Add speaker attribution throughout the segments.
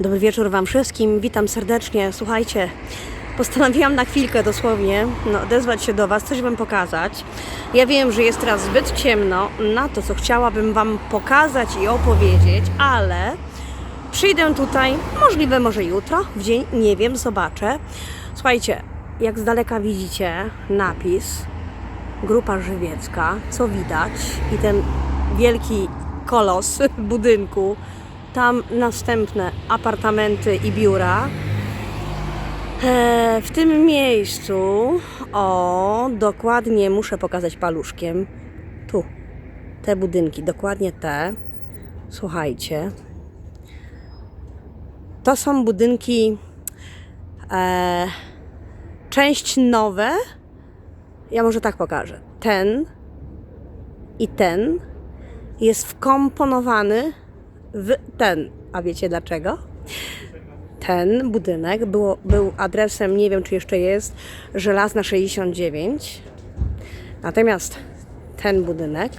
Speaker 1: Dobry wieczór Wam wszystkim, witam serdecznie. Słuchajcie, postanowiłam na chwilkę dosłownie no, odezwać się do Was, coś Wam pokazać. Ja wiem, że jest teraz zbyt ciemno na to, co chciałabym Wam pokazać i opowiedzieć, ale przyjdę tutaj, możliwe może jutro, w dzień, nie wiem, zobaczę. Słuchajcie, jak z daleka widzicie napis Grupa Żywiecka, co widać i ten wielki kolos budynku, tam następne apartamenty i biura. E, w tym miejscu, o, dokładnie muszę pokazać paluszkiem. Tu, te budynki, dokładnie te. Słuchajcie. To są budynki, e, część nowe. Ja może tak pokażę. Ten i ten jest wkomponowany w ten. A wiecie dlaczego? Ten budynek było, był adresem, nie wiem czy jeszcze jest, Żelazna 69. Natomiast ten budynek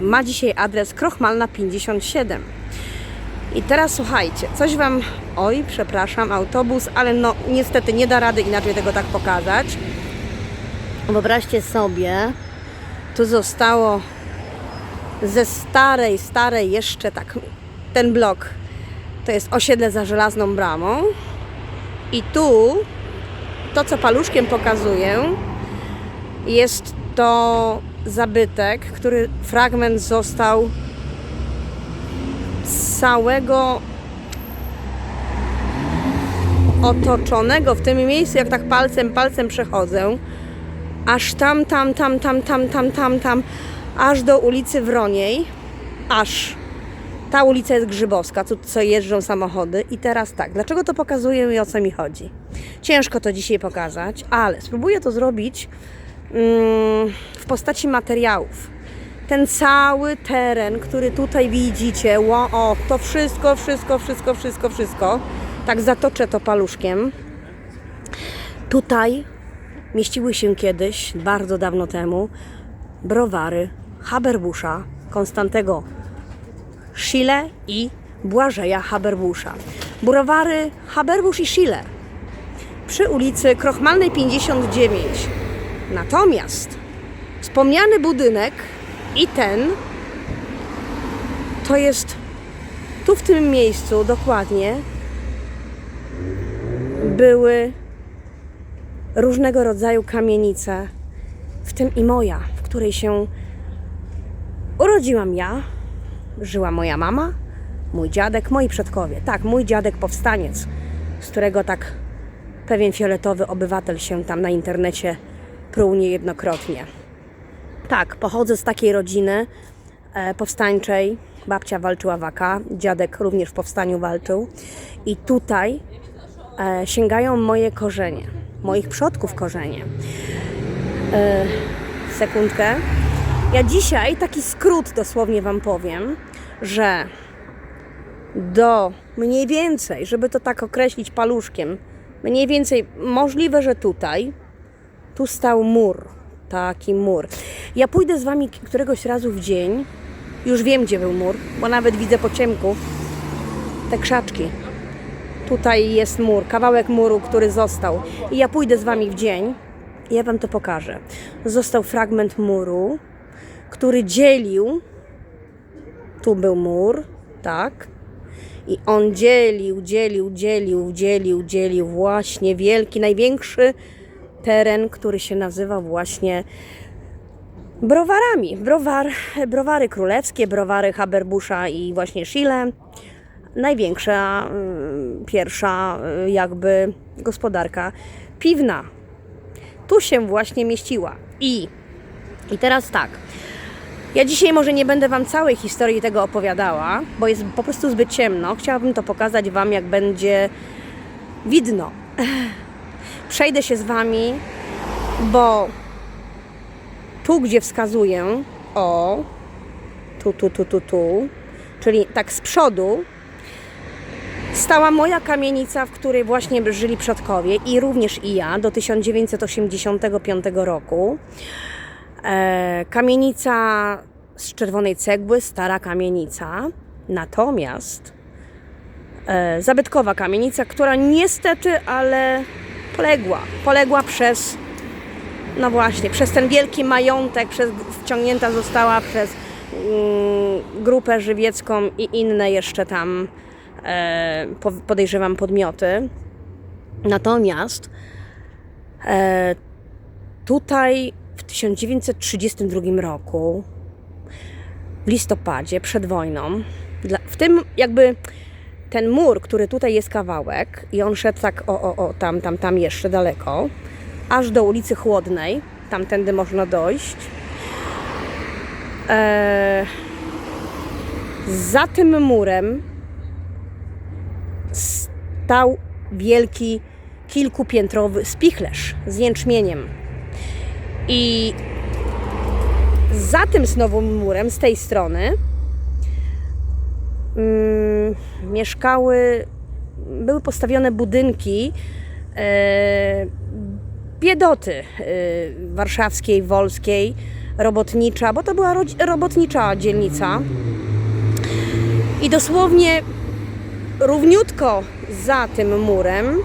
Speaker 1: ma dzisiaj adres Krochmalna 57. I teraz słuchajcie, coś Wam, oj, przepraszam, autobus, ale no niestety nie da rady inaczej tego tak pokazać. Wyobraźcie sobie, tu zostało ze starej, starej jeszcze tak, ten blok to jest osiedle za żelazną bramą. I tu to, co paluszkiem pokazuję, jest to zabytek, który fragment został całego otoczonego w tym miejscu, jak tak palcem, palcem przechodzę, aż tam, tam, tam, tam, tam, tam, tam, tam, aż do ulicy Wroniej, aż. Ta ulica jest Grzybowska, tu co jeżdżą samochody. I teraz tak, dlaczego to pokazuję i o co mi chodzi? Ciężko to dzisiaj pokazać, ale spróbuję to zrobić mm, w postaci materiałów. Ten cały teren, który tutaj widzicie, ło, o, to wszystko, wszystko, wszystko, wszystko, wszystko. Tak zatoczę to paluszkiem. Tutaj mieściły się kiedyś, bardzo dawno temu, browary Haberbusza, Konstantego Schille i Błażeja Haberbusza. Browary Haberbusz i Schille przy ulicy Krochmalnej 59. Natomiast wspomniany budynek i ten to jest tu w tym miejscu dokładnie były różnego rodzaju kamienice, w tym i moja, w której się urodziłam ja, żyła moja mama, mój dziadek, moi przodkowie. Tak, mój dziadek powstaniec, z którego tak pewien fioletowy obywatel się tam na internecie pruł niejednokrotnie. Tak, pochodzę z takiej rodziny e, powstańczej. Babcia walczyła waka, dziadek również w powstaniu walczył. I tutaj e, sięgają moje korzenie, moich przodków korzenie. E, sekundkę. Ja dzisiaj taki skrót dosłownie Wam powiem, że do mniej więcej, żeby to tak określić paluszkiem, mniej więcej możliwe, że tutaj, tu stał mur, taki mur. Ja pójdę z Wami któregoś razu w dzień, już wiem gdzie był mur, bo nawet widzę po ciemku te krzaczki. Tutaj jest mur, kawałek muru, który został. I ja pójdę z Wami w dzień i ja Wam to pokażę. Został fragment muru, który dzielił. Tu był mur, tak. I on dzielił, dzielił, dzielił, dzielił, dzielił właśnie wielki, największy teren, który się nazywa właśnie browarami. Browar, browary królewskie, browary Haberbusza i właśnie Schille. Największa, mm, pierwsza y, jakby gospodarka piwna. Tu się właśnie mieściła. I, i teraz tak. Ja dzisiaj może nie będę Wam całej historii tego opowiadała, bo jest po prostu zbyt ciemno. Chciałabym to pokazać Wam, jak będzie widno. Przejdę się z Wami, bo tu, gdzie wskazuję, o, tu, tu, tu, tu, tu, czyli tak z przodu, stała moja kamienica, w której właśnie żyli przodkowie i również i ja do 1985 roku. E, kamienica z czerwonej cegły, stara kamienica. Natomiast E, zabytkowa kamienica, która niestety, ale poległa. Poległa przez, no właśnie, przez ten wielki majątek, przez, wciągnięta została przez mm, grupę żywiecką i inne jeszcze tam, e, po- podejrzewam, podmioty. Natomiast e, tutaj w 1932 roku, w listopadzie, przed wojną, dla, w tym jakby ten mur, który tutaj jest kawałek i on szedł tak o, o, o, tam, tam, tam jeszcze daleko, aż do ulicy Chłodnej, tamtędy można dojść. E, za tym murem stał wielki, kilkupiętrowy spichlerz z jęczmieniem. I za tym znowu murem, z tej strony, mm, mieszkały, były postawione budynki e, biedoty e, warszawskiej, wolskiej, robotnicza, bo to była robotnicza dzielnica. I dosłownie równiutko za tym murem,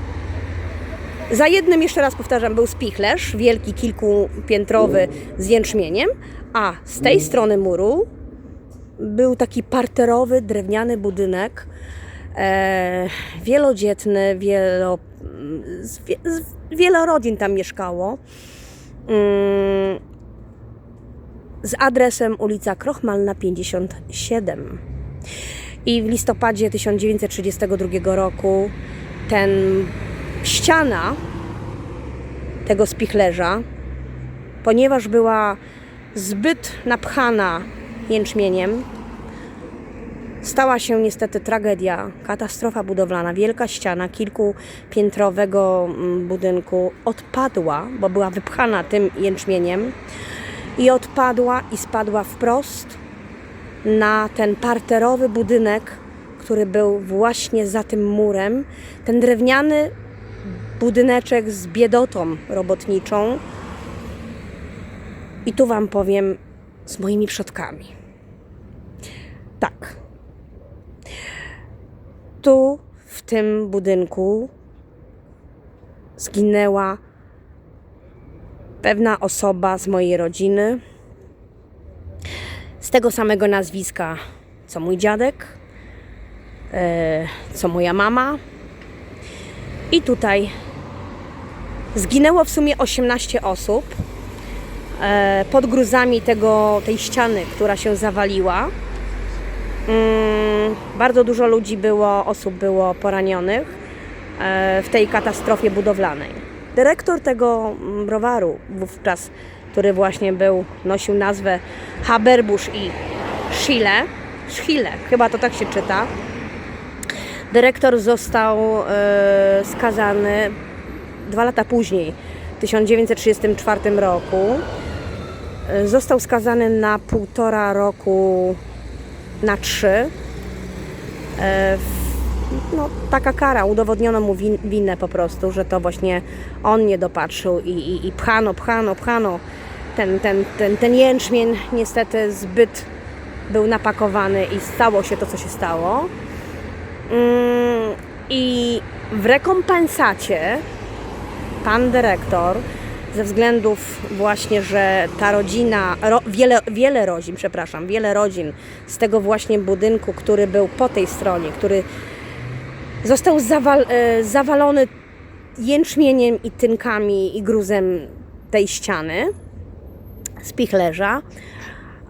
Speaker 1: za jednym, jeszcze raz powtarzam, był spichlerz, wielki, kilkupiętrowy z jęczmieniem, a z tej strony muru był taki parterowy, drewniany budynek, e, wielodzietny, wielo, z, z, wiele rodzin tam mieszkało. Mm, z adresem ulica Krochmalna 57. I w listopadzie 1932 roku ten ściana tego spichlerza, ponieważ była zbyt napchana jęczmieniem, stała się niestety tragedia, katastrofa budowlana. Wielka ściana kilkupiętrowego mm, budynku odpadła, bo była wypchana tym jęczmieniem i odpadła i spadła wprost na ten parterowy budynek, który był właśnie za tym murem. Ten drewniany budyneczek z biedotą robotniczą. I tu Wam powiem z moimi przodkami. Tak. Tu, w tym budynku, zginęła pewna osoba z mojej rodziny, z tego samego nazwiska co mój dziadek, e, co moja mama. I tutaj zginęło w sumie 18 osób e, pod gruzami tego, tej ściany, która się zawaliła. Mm, bardzo dużo ludzi było, osób było poranionych e, w tej katastrofie budowlanej. Dyrektor tego mm, browaru wówczas, który właśnie był, nosił nazwę Haberbusch i Schiele, Schiele, chyba to tak się czyta. Dyrektor został e, skazany dwa lata później, w 1934 roku. E, Został skazany na półtora roku na trzy. E, No, taka kara, udowodniono mu win, winę po prostu, że to właśnie on nie dopatrzył i, i, i pchano, pchano, pchano. Ten, ten, ten, ten jęczmień niestety zbyt był napakowany i stało się to, co się stało. Mm, I w rekompensacie pan dyrektor ze względów właśnie, że ta rodzina, ro, wiele, wiele rodzin, przepraszam, wiele rodzin z tego właśnie budynku, który był po tej stronie, który został zawal, e, zawalony jęczmieniem i tynkami i gruzem tej ściany spichlerza,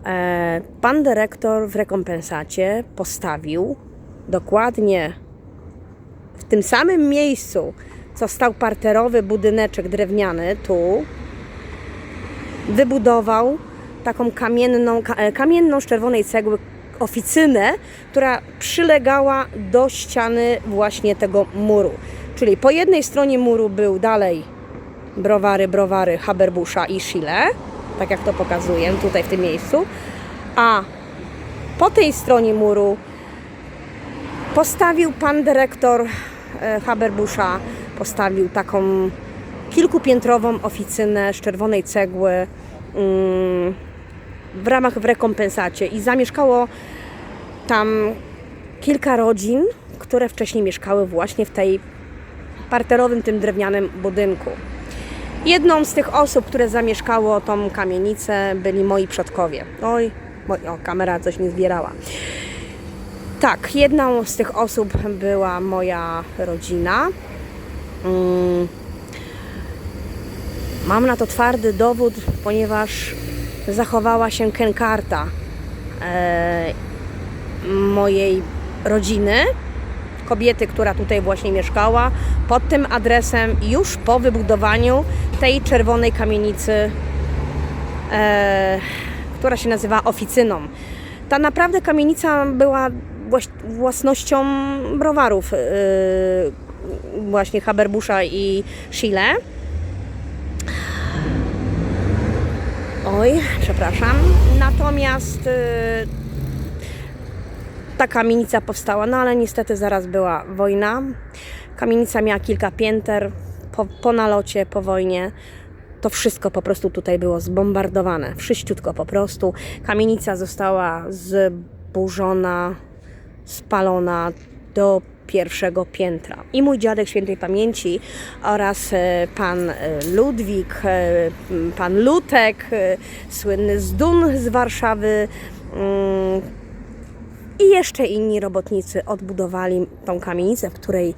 Speaker 1: e, pan dyrektor w rekompensacie postawił dokładnie w tym samym miejscu, co stał parterowy budyneczek drewniany tu, wybudował taką kamienną, ka- e, kamienną z czerwonej cegły oficynę, która przylegała do ściany właśnie tego muru. Czyli po jednej stronie muru był dalej browary, browary Haberbusza i Schiele, tak jak to pokazuję tutaj w tym miejscu, a po tej stronie muru postawił pan dyrektor e, Haberbusza, postawił taką kilkupiętrową oficynę z czerwonej cegły mm, w ramach w rekompensacie i zamieszkało tam kilka rodzin, które wcześniej mieszkały właśnie w tej parterowym, tym drewnianym budynku. Jedną z tych osób, które zamieszkało tą kamienicę, byli moi przodkowie. Oj, o, kamera coś nie zbierała. Tak, jedną z tych osób była moja rodzina. Mm. Mam na to twardy dowód, ponieważ zachowała się kenkarta e, mojej rodziny, kobiety, która tutaj właśnie mieszkała, pod tym adresem już po wybudowaniu tej czerwonej kamienicy, e, która się nazywa oficyną. Ta naprawdę kamienica była własnością browarów, e, właśnie Haberbusza i Chile. Oj, przepraszam. Natomiast y, ta kamienica powstała, no ale niestety zaraz była wojna. Kamienica miała kilka pięter. Po, po nalocie, po wojnie to wszystko po prostu tutaj było zbombardowane. Wszyściutko po prostu. Kamienica została zburzona, spalona do pierwszego piętra. I mój dziadek świętej pamięci oraz e, pan e, Ludwik, e, pan Lutek, słynny z Dun z Warszawy, mm, i jeszcze inni robotnicy odbudowali tą kamienicę, w której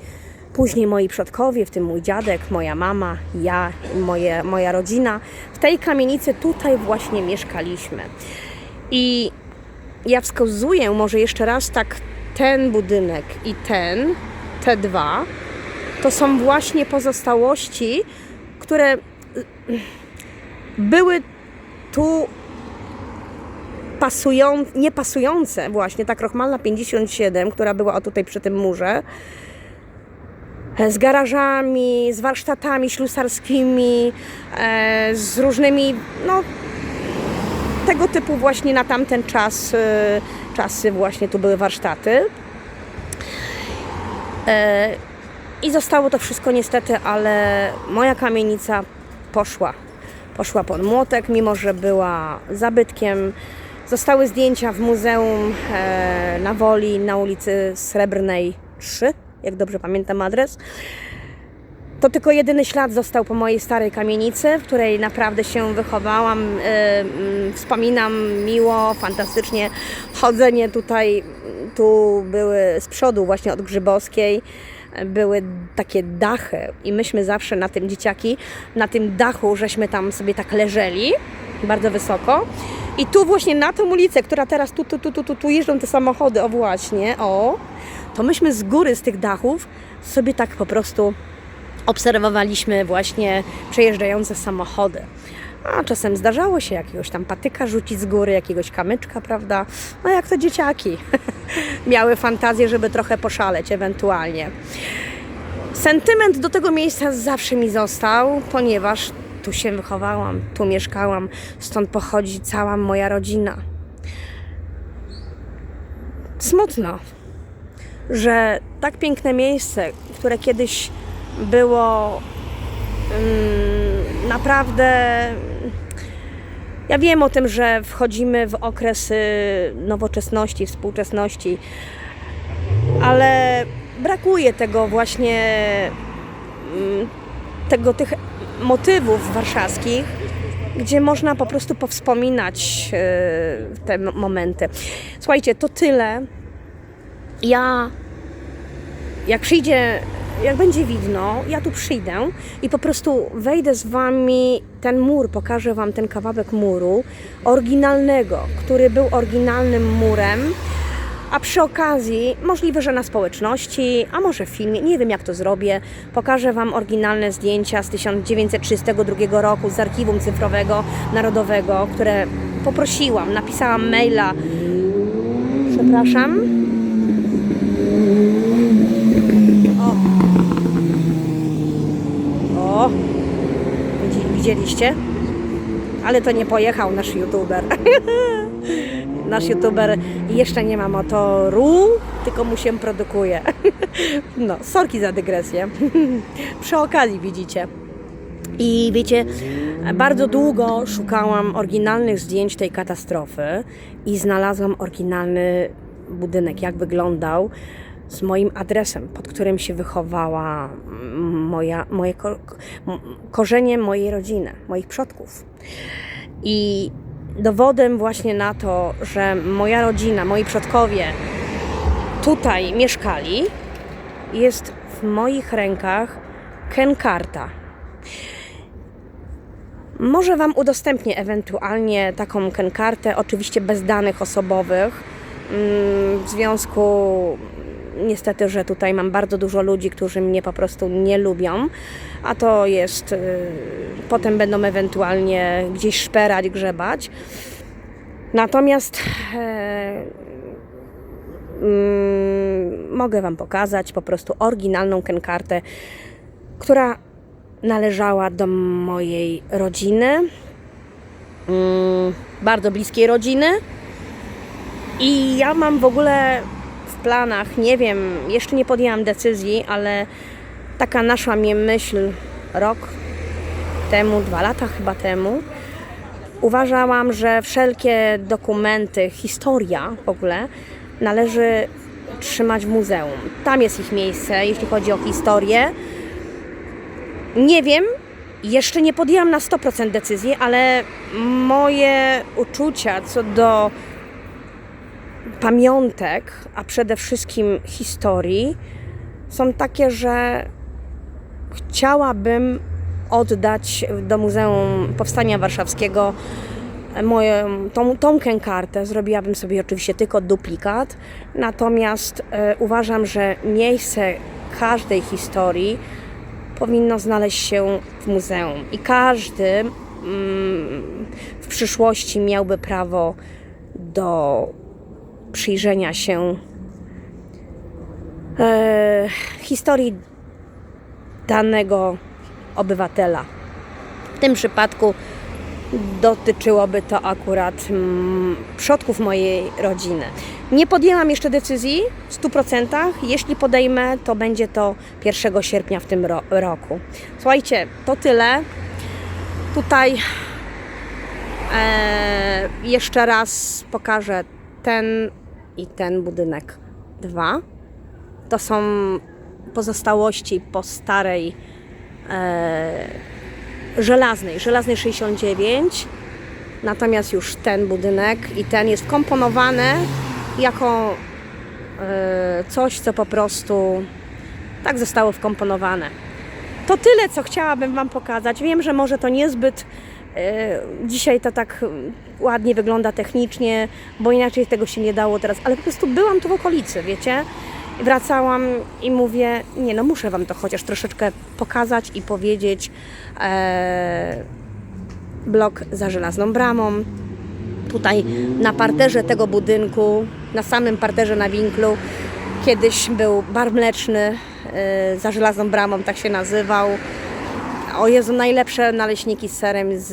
Speaker 1: później moi przodkowie, w tym mój dziadek, moja mama, ja, moje, moja rodzina, w tej kamienicy tutaj właśnie mieszkaliśmy. I ja wskazuję może jeszcze raz tak ten budynek i ten, te dwa, to są właśnie pozostałości, które y, były tu pasują, niepasujące właśnie, ta Krochmalna 57, która była o tutaj przy tym murze, e, z garażami, z warsztatami ślusarskimi, e, z różnymi, no tego typu właśnie na tamten czas, czasy właśnie tu były warsztaty. E, I zostało to wszystko niestety, ale moja kamienica poszła. Poszła pod młotek, mimo że była zabytkiem. Zostały zdjęcia w muzeum e, na Woli na ulicy Srebrnej 3, jak dobrze pamiętam adres. To tylko jedyny ślad został po mojej starej kamienicy, w której naprawdę się wychowałam. e, mm, Wspominam miło, fantastycznie. Chodzenie tutaj, tu były z przodu właśnie od Grzybowskiej, były takie dachy i myśmy zawsze na tym dzieciaki, na tym dachu, żeśmy tam sobie tak leżeli, bardzo wysoko. I tu właśnie na tą ulicę, która teraz tu, tu, tu, tu, tu, tu jeżdżą te samochody, o właśnie, o, to myśmy z góry, z tych dachów sobie tak po prostu obserwowaliśmy właśnie przejeżdżające samochody. A czasem zdarzało się jakiegoś tam patyka rzucić z góry, jakiegoś kamyczka, prawda? No jak to dzieciaki. Miały fantazję, żeby trochę poszaleć ewentualnie. Sentyment do tego miejsca zawsze mi został, ponieważ tu się wychowałam, tu mieszkałam, stąd pochodzi cała moja rodzina. Smutno, że tak piękne miejsce, które kiedyś było mm, naprawdę. Ja wiem o tym, że wchodzimy w okres y, nowoczesności, współczesności, ale brakuje tego właśnie mm, tego tych motywów warszawskich, gdzie można po prostu powspominać y, te momenty. Słuchajcie, to tyle. Ja jak przyjdzie, jak będzie widno, ja tu przyjdę i po prostu wejdę z wami ten mur, pokażę wam ten kawałek muru oryginalnego, który był oryginalnym murem. A przy okazji, możliwe, że na społeczności, a może w filmie, nie wiem jak to zrobię, pokażę Wam oryginalne zdjęcia z 1932 roku z archiwum cyfrowego narodowego, które poprosiłam, napisałam maila. Przepraszam. O, widzi- widzieliście? Ale to nie pojechał nasz youtuber. nasz youtuber jeszcze nie ma motoru, tylko mu się produkuje. no, sorki za dygresję. Przy okazji widzicie. I wiecie, bardzo długo szukałam oryginalnych zdjęć tej katastrofy i znalazłam oryginalny budynek, jak wyglądał, z moim adresem, pod którym się wychowała moja, moje ko- korzenie mojej rodziny, moich przodków. I dowodem właśnie na to, że moja rodzina, moi przodkowie tutaj mieszkali, jest w moich rękach Kenkarta. Może Wam udostępnię ewentualnie taką kenkartę, oczywiście bez danych osobowych. Mm, W związku niestety, że tutaj mam bardzo dużo ludzi, którzy mnie po prostu nie lubią, a to jest, y, potem będą ewentualnie gdzieś szperać, grzebać. Natomiast e, mm, mogę Wam pokazać po prostu oryginalną kenkartę, która należała do mojej rodziny, mm, bardzo bliskiej rodziny. I ja mam w ogóle planach, nie wiem, jeszcze nie podjęłam decyzji, ale taka naszła mnie myśl rok temu, dwa lata chyba temu. Uważałam, że wszelkie dokumenty, historia w ogóle należy trzymać w muzeum. Tam jest ich miejsce, jeśli chodzi o historię. Nie wiem, jeszcze nie podjęłam na 100% decyzji, ale moje uczucia co do pamiątek, a przede wszystkim historii, są takie, że chciałabym oddać do Muzeum Powstania Warszawskiego moją, tą, tą kękartę. Zrobiłabym sobie oczywiście tylko duplikat, natomiast e, uważam, że miejsce każdej historii powinno znaleźć się w muzeum i każdy mm, w przyszłości miałby prawo do przyjrzenia się e, historii danego obywatela. W tym przypadku dotyczyłoby to akurat mm, przodków mojej rodziny. Nie podjęłam jeszcze decyzji w 100%. Jeśli podejmę, to będzie to 1 sierpnia w tym ro- roku. Słuchajcie, to tyle. Tutaj e, jeszcze raz pokażę ten i ten budynek. Dwa. To są pozostałości po starej e, żelaznej, żelaznej 69. Natomiast już ten budynek i ten jest wkomponowany jako e, coś, co po prostu tak zostało wkomponowane. To tyle, co chciałabym Wam pokazać. Wiem, że może to niezbyt dzisiaj to tak ładnie wygląda technicznie, bo inaczej tego się nie dało teraz, ale po prostu byłam tu w okolicy, wiecie? Wracałam i mówię, nie no, muszę Wam to chociaż troszeczkę pokazać i powiedzieć. E, blok za żelazną bramą. Tutaj na parterze tego budynku, na samym parterze na winklu, kiedyś był bar mleczny e, za żelazną bramą, tak się nazywał. O Jezu, najlepsze naleśniki z serem, z,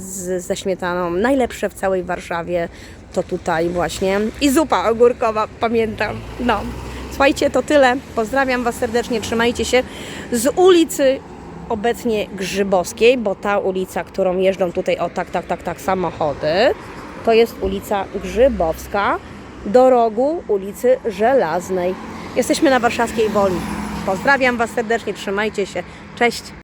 Speaker 1: z, ze śmietaną, najlepsze w całej Warszawie to tutaj właśnie. I zupa ogórkowa, pamiętam. No. Słuchajcie, to tyle. Pozdrawiam Was serdecznie, trzymajcie się z ulicy obecnie Grzybowskiej, bo ta ulica, którą jeżdżą tutaj, o tak, tak, tak, tak, samochody, to jest ulica Grzybowska do rogu ulicy Żelaznej. Jesteśmy na warszawskiej Woli. Pozdrawiam Was serdecznie, trzymajcie się. Cześć!